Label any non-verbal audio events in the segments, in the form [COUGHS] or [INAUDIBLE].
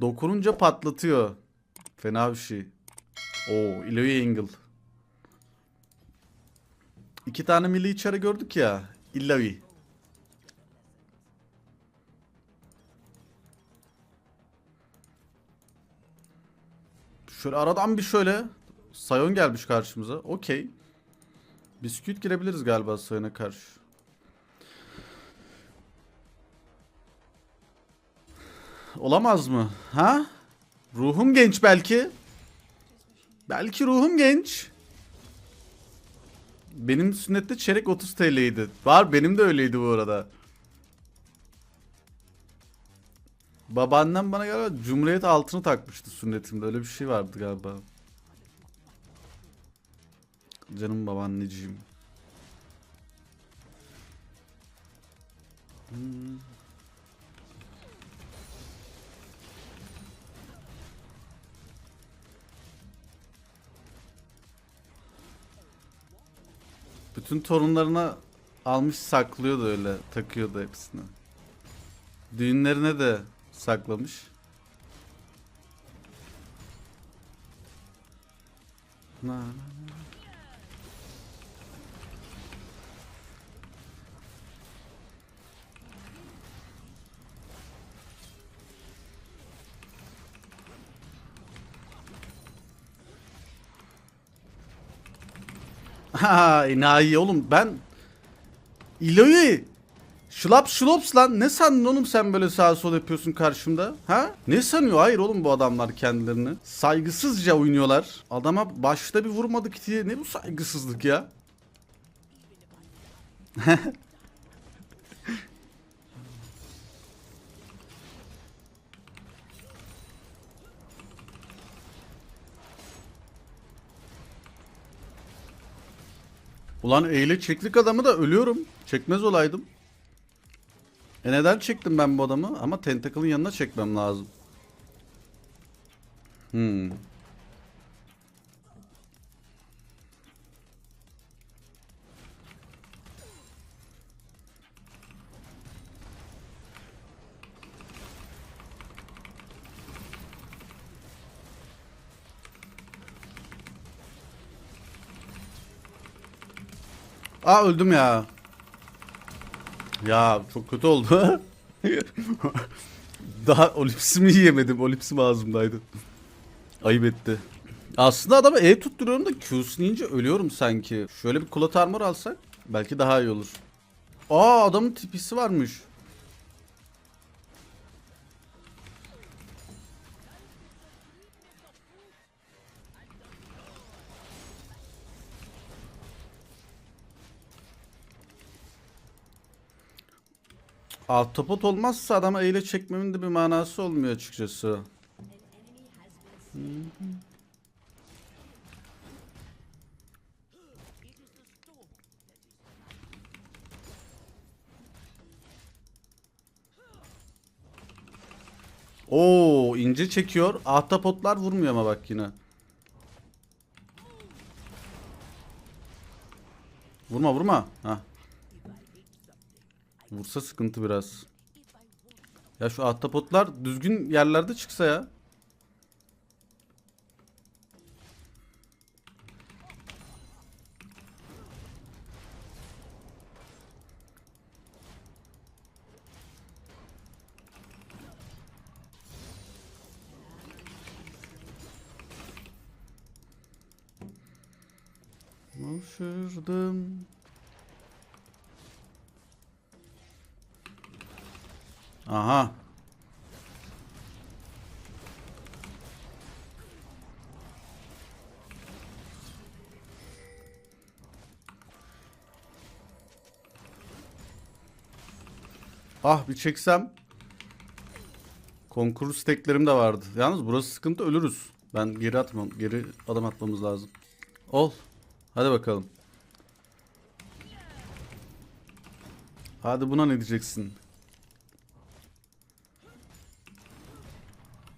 Dokununca patlatıyor. Fena bir şey. Oo, Iloy Angle. İki tane milli içeri gördük ya. Illavi. Şöyle aradan bir şöyle. Sayon gelmiş karşımıza. Okey. Bisküvit girebiliriz galiba Sayon'a karşı. Olamaz mı? Ha? Ruhum genç belki. Belki ruhum genç. Benim sünnette çeyrek 30 TL'ydi. Var benim de öyleydi bu arada. Babaannem bana galiba Cumhuriyet altını takmıştı sünnetimde. Öyle bir şey vardı galiba. Canım babaanneciğim. Hmm. Bütün torunlarına almış saklıyordu öyle. Takıyordu hepsini. Düğünlerine de saklamış. Na, na, na. [LAUGHS] Ha enayi oğlum ben İlo'yu Şılap şulops lan ne sandın oğlum sen böyle sağa sol yapıyorsun karşımda ha? Ne sanıyor? Hayır oğlum bu adamlar kendilerini. Saygısızca oynuyorlar. Adama başta bir vurmadık diye ne bu saygısızlık ya [LAUGHS] Ulan eyle çeklik adamı da ölüyorum. Çekmez olaydım. E neden çektim ben bu adamı? Ama Tentacle'ın yanına çekmem lazım. Hmm. Aa öldüm ya. Ya çok kötü oldu. [LAUGHS] Daha olipsimi yiyemedim. Olipsim ağzımdaydı. Ayıp etti. Aslında adama E tutturuyorum da yiyince ölüyorum sanki. Şöyle bir kulot armor alsak belki daha iyi olur. Aa adamın tipisi varmış. Ahtapot olmazsa adama eyle çekmemin de bir manası olmuyor açıkçası. Oo ince çekiyor. Ahtapotlar vurmuyor ama bak yine. Vurma vurma. Hah. Vursa sıkıntı biraz. Ya şu ahtapotlar düzgün yerlerde çıksa ya. Şaşırdım. Aha. Ah bir çeksem. Konkur steklerim de vardı. Yalnız burası sıkıntı ölürüz. Ben geri atmam. Geri adım atmamız lazım. Ol. Hadi bakalım. Hadi buna ne diyeceksin?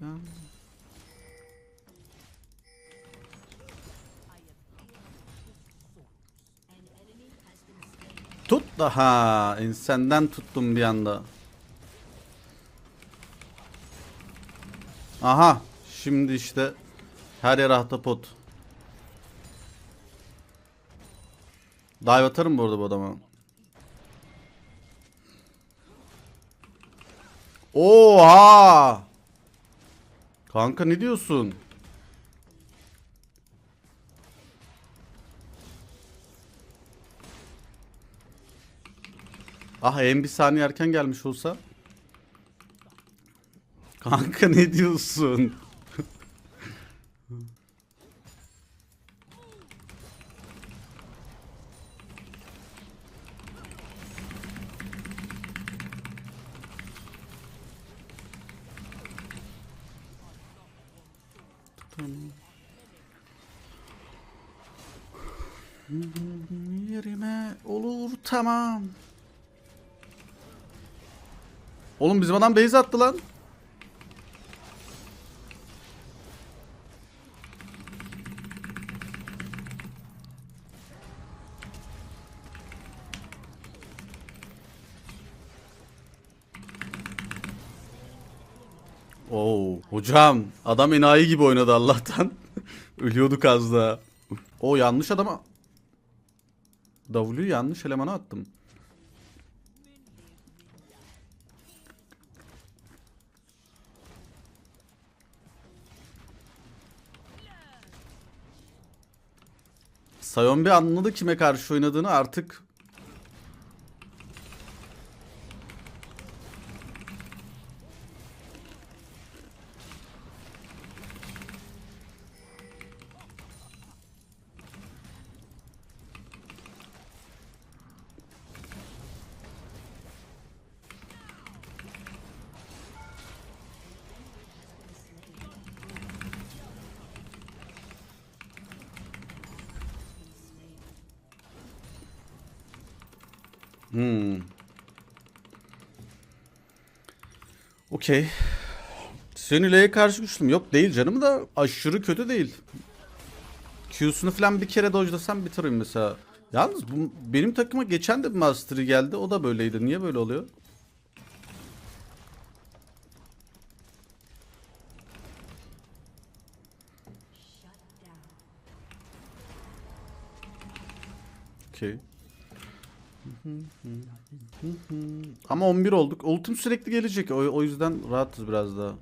Ya. Tut daha. Ensenden tuttum bir anda. Aha. Şimdi işte her yer ahtapot. Dive atarım bu arada bu adama. Oha! Kanka ne diyorsun? Ah en bir saniye erken gelmiş olsa. Kanka ne diyorsun? Yerime olur tamam. Oğlum bizim adam base attı lan. Oo, hocam adam enayi gibi oynadı Allah'tan. [LAUGHS] Ölüyorduk az daha. O yanlış adama. W'yu yanlış elemana attım. Sion bir anladı kime karşı oynadığını artık Hmm. Okey. Senüle'ye karşı güçlüm. Yok değil canım da aşırı kötü değil. Q'sunu falan bir kere dojlasam bitiririm mesela. Yalnız bu, benim takıma geçen de bir Mastery geldi. O da böyleydi. Niye böyle oluyor? Okey. Ama 11 olduk. Ultim sürekli gelecek. O, o yüzden rahatız biraz daha.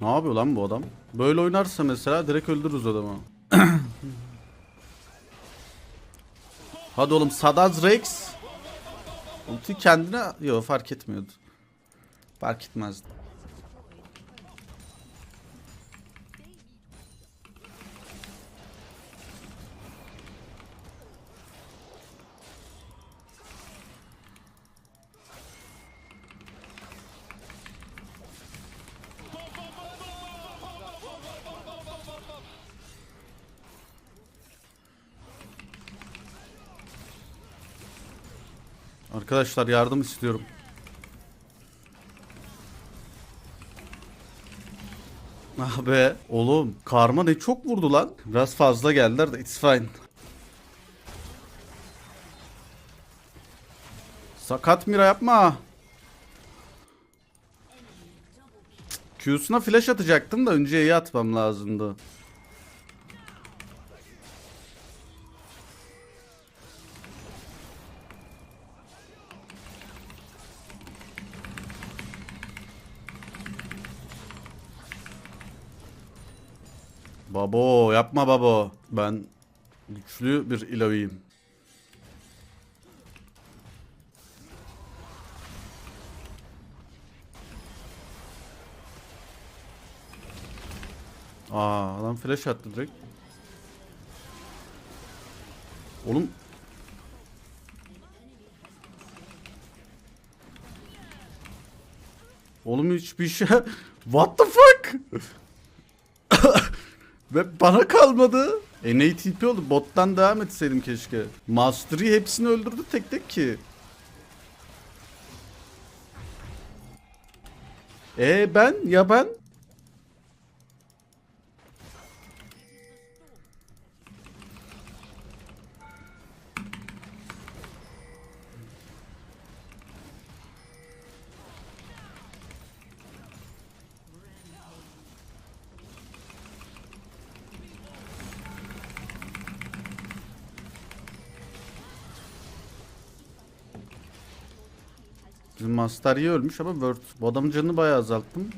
Ne yapıyor lan bu adam? Böyle oynarsa mesela direkt öldürürüz adamı. [COUGHS] Hadi oğlum Sadaz Rex. Ulti kendine... Yok fark etmiyordu. Fark etmezdi. Arkadaşlar yardım istiyorum. Ah be oğlum karma ne çok vurdu lan. Biraz fazla geldiler de it's fine. Sakat Mira yapma. Q'suna flash atacaktım da önce E'yi atmam lazımdı. Babo yapma babo. Ben güçlü bir ilaviyim. Aa adam flash attı direkt. Oğlum Oğlum hiçbir şey [LAUGHS] What the fuck? Ve bana kalmadı. NATP oldu. Bottan devam etseydim keşke. Mastery hepsini öldürdü tek tek ki. E ben ya ben? Bizim Master iyi ölmüş ama Word. Bu adamın canını bayağı azalttım.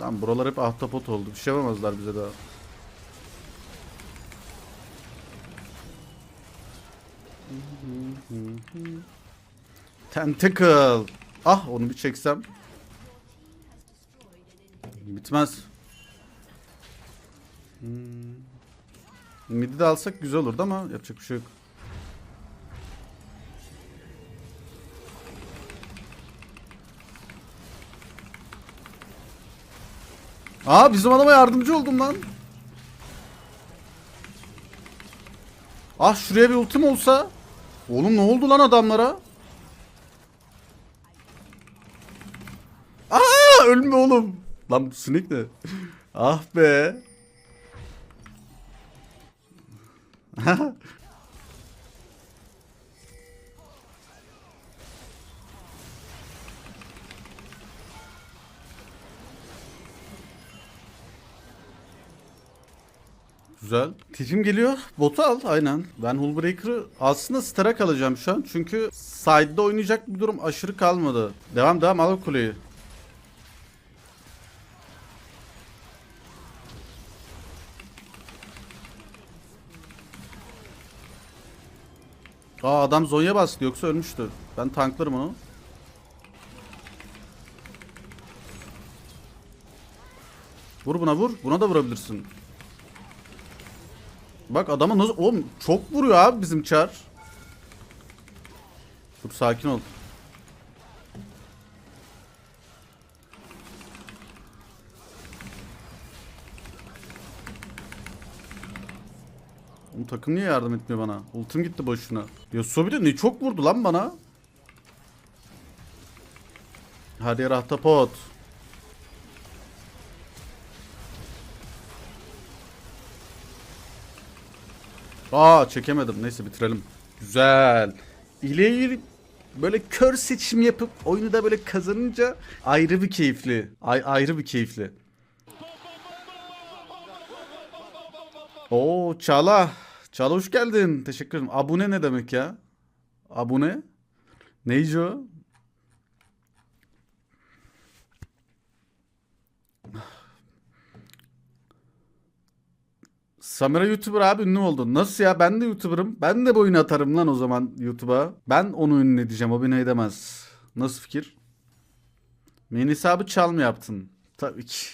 Lan buralar hep ahtapot oldu. Bir şey yapamazlar bize daha. Tentacle. Ah onu bir çeksem. Bitmez. Hmm. Midi de alsak güzel olurdu ama yapacak bir şey yok. Aa bizim adama yardımcı oldum lan. Ah şuraya bir ultim olsa. Oğlum ne oldu lan adamlara? Aa ölme oğlum. Lan sinek ne? ah be. [LAUGHS] Güzel. Tipim geliyor. Botu al aynen. Ben Hullbreaker'ı aslında star'a kalacağım şu an. Çünkü side'da oynayacak bir durum aşırı kalmadı. Devam devam al kuleyi. Aa adam Zonya bastı yoksa ölmüştü. Ben tanklarım onu. Vur buna vur. Buna da vurabilirsin. Bak adama nasıl... Oğlum çok vuruyor abi bizim çar. Dur sakin ol. Takım niye yardım etmiyor bana? Ultim gitti boşuna. Yasuo de ne çok vurdu lan bana. Hadi yer ahtapot. Aa çekemedim. Neyse bitirelim. Güzel. İleri böyle kör seçim yapıp oyunu da böyle kazanınca ayrı bir keyifli. Ay ayrı bir keyifli. Oo Çağla. Çağla hoş geldin. Teşekkür ederim. Abone ne demek ya? Abone? Neyci o? Samira YouTuber abi ünlü oldu. Nasıl ya? Ben de YouTuber'ım. Ben de boyun atarım lan o zaman YouTube'a. Ben onu ünlü edeceğim. O beni edemez. Nasıl fikir? Main hesabı çal yaptın? Tabii ki.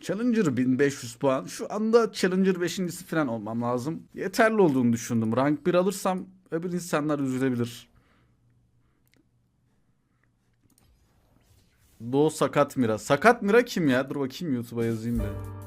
Challenger 1500 puan. Şu anda Challenger 5.si falan olmam lazım. Yeterli olduğunu düşündüm. Rank 1 alırsam öbür insanlar üzülebilir. Doğu Sakat Mira. Sakat Mira kim ya? Dur bakayım YouTube'a yazayım bir.